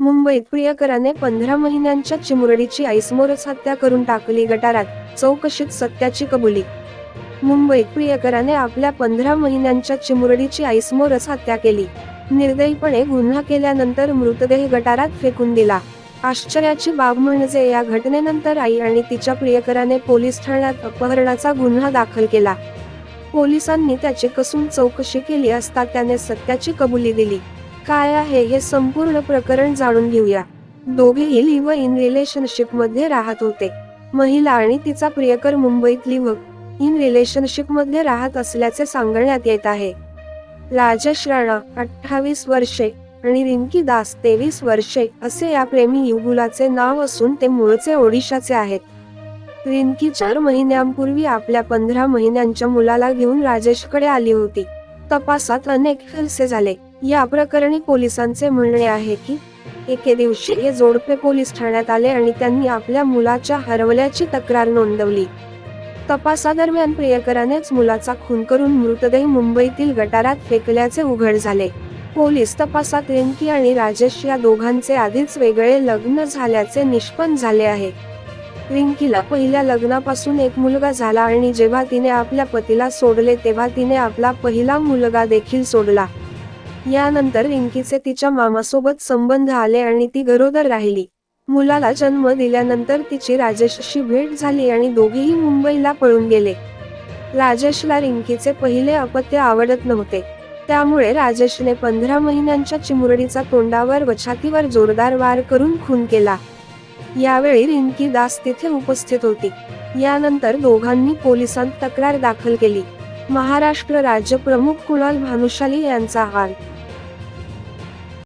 मुंबईत प्रियकराने पंधरा महिन्यांच्या चिमुरडीची आईसमोरच हत्या करून टाकली गटारात चौकशीत सत्याची कबुली. मुंबईत प्रियकराने आपल्या पंधरा महिन्यांच्या चिमुरडीची आईसमोरच हत्या केली. निर्दयीपणे गुन्हा केल्यानंतर मृतदेह गटारात फेकून दिला. आश्चर्याची बाब म्हणजे या घटनेनंतर आई आणि तिच्या प्रियकराने पोलीस ठाण्यात अपहरणाचा गुन्हा दाखल केला. पोलिसांनी त्याची कसून चौकशी केली असता त्याने सत्याची कबुली दिली. काय आहे हे संपूर्ण प्रकरण जाणून घेऊया. दोघेही लिव्ह इन रिलेशनशिपमध्ये राहत होते. महिला आणि तिचा प्रियकर मुंबईत लिव्ह इन रिलेशनशिपमध्ये राहत असल्याचे सांगण्यात येत आहे. राजेश राणा अठ्ठावीस वर्षे आणि रिंकी दास तेवीस वर्षे असे या प्रेमी युगुलाचे नाव असून ते मूळचे ओडिशाचे आहेत. रिंकी चार महिन्यांपूर्वी आपल्या पंधरा महिन्यांच्या मुलाला घेऊन राजेशकडे आली होती. तपासात अनेक खुलासे झाले. या प्रकरणी पोलिसांचे म्हणणे आहे की एके दिवशी हे जोडपे पोलीस ठाण्यात आले आणि त्यांनी आपल्या मुलाच्या हरवल्याची तक्रार नोंदवली. तपासादरम्यान प्रियकरानेच मुलाचा खून करून मृतदेह मुंबईतील गटारात फेकल्याचे उघड झाले. पोलीस तपासात रिंकी आणि राजेश या दोघांचे आधीच वेगळे लग्न झाल्याचे निष्पन्न झाले आहे. रिंकीला पहिल्या लग्नापासून एक मुलगा झाला आणि जेव्हा तिने आपल्या पतीला सोडले तेव्हा तिने आपला पहिला मुलगा देखील सोडला. यानंतर रिंकीचे तिच्या मामासोबत संबंध आले आणि ती गरोदर राहिली. मुलाला जन्म दिल्यानंतर तिची राजेशशी भेट झाली आणि दोघेही मुंबईला पळून गेले. राजेशला रिंकीचे पहिले अपत्य आवडत नव्हते. त्यामुळे राजेशने पंधरा महिन्यांच्या चिमुरडीचा तोंडावर व छातीवर जोरदार वार करून खून केला. यावेळी रिंकी दास तिथे उपस्थित होती. यानंतर दोघांनी पोलिसांत तक्रार दाखल केली. महाराष्ट्र राज्य प्रमुख कुणाल भानुशाली यांचा हाल